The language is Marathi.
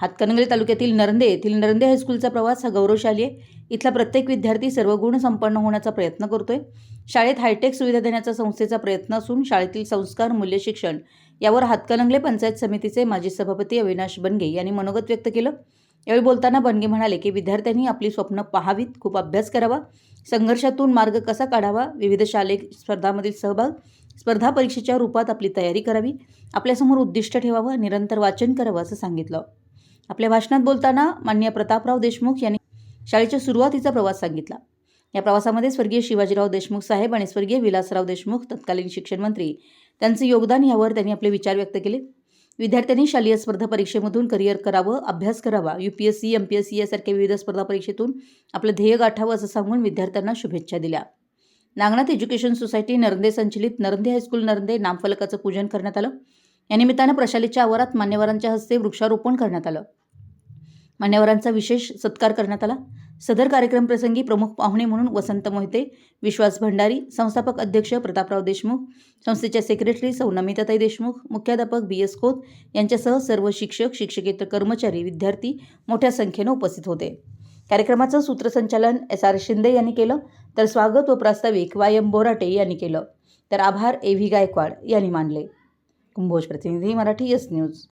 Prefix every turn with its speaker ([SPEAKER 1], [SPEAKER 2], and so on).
[SPEAKER 1] हातकणंगले तालुक्यातील नरंदे येथील नरंदे हायस्कूलचा प्रवास हा गौरवशाली आहे. इथला प्रत्येक विद्यार्थी सर्व गुण संपन्न होण्याचा प्रयत्न करतोय. शाळेत हायटेक सुविधा देण्याचा संस्थेचा प्रयत्न असून शाळेतील संस्कार मूल्य शिक्षण यावर हातकणंगले पंचायत समितीचे माजी सभापती अविनाश बनगे यांनी मनोगत व्यक्त केलं. यावेळी बोलताना बनगे म्हणाले की विद्यार्थ्यांनी आपली स्वप्न पाहावीत खूप अभ्यास करावा. संघर्षातून मार्ग कसा काढावा? विविध शालेय स्पर्धामधील सहभाग स्पर्धा परीक्षेच्या रूपात आपली तयारी करावी. आपल्यासमोर उद्दिष्ट ठेवावं निरंतर वाचन करावं असं सांगितलं. आपल्या भाषणात बोलताना मान्य प्रतापराव देशमुख यांनी शाळेच्या सुरुवातीचा प्रवास सांगितला. या प्रवासामध्ये स्वर्गीय शिवाजीराव देशमुख साहेब आणि स्वर्गीय विलासराव देशमुख तत्कालीन शिक्षण मंत्री त्यांचे योगदान यावर त्यांनी आपले विचार व्यक्त केले. विद्यार्थ्यांनी शालेय स्पर्धा परीक्षेमधून करिअर करावं अभ्यास करावा U P S C M P S C यासारख्या विविध स्पर्धा परीक्षेतून आपलं ध्येय गाठावं असं सांगून विद्यार्थ्यांना शुभेच्छा दिल्या. नागनाथ एज्युकेशन सोसायटी नरंदे संचलित नरंदे हायस्कूल नरंदे नामफलकाचं पूजन करण्यात आलं. या निमित्तानं प्रशालेच्या आवारात मान्यवरांच्या हस्ते वृक्षारोपण करण्यात आलं. मान्यवरांचा विशेष सत्कार करण्यात आला. सदर कार्यक्रम प्रसंगी प्रमुख पाहुणे म्हणून वसंत मोहिते विश्वास भंडारी संस्थापक अध्यक्ष प्रतापराव देशमुख संस्थेच्या सेक्रेटरी सौ नमिताताई देशमुख मुख्याध्यापक बी एस खोत यांच्यासह सर्व शिक्षक शिक्षकेतर कर्मचारी विद्यार्थी मोठ्या संख्येनं उपस्थित होते. कार्यक्रमाचं सूत्रसंचालन एस आर शिंदे यांनी केलं. तर स्वागत व प्रास्ताविक वाय एम बोराटे यांनी केलं. तर आभार ए व्ही गायकवाड यांनी मानले. कुंभोज प्रतिनिधी मराठी एस न्यूज.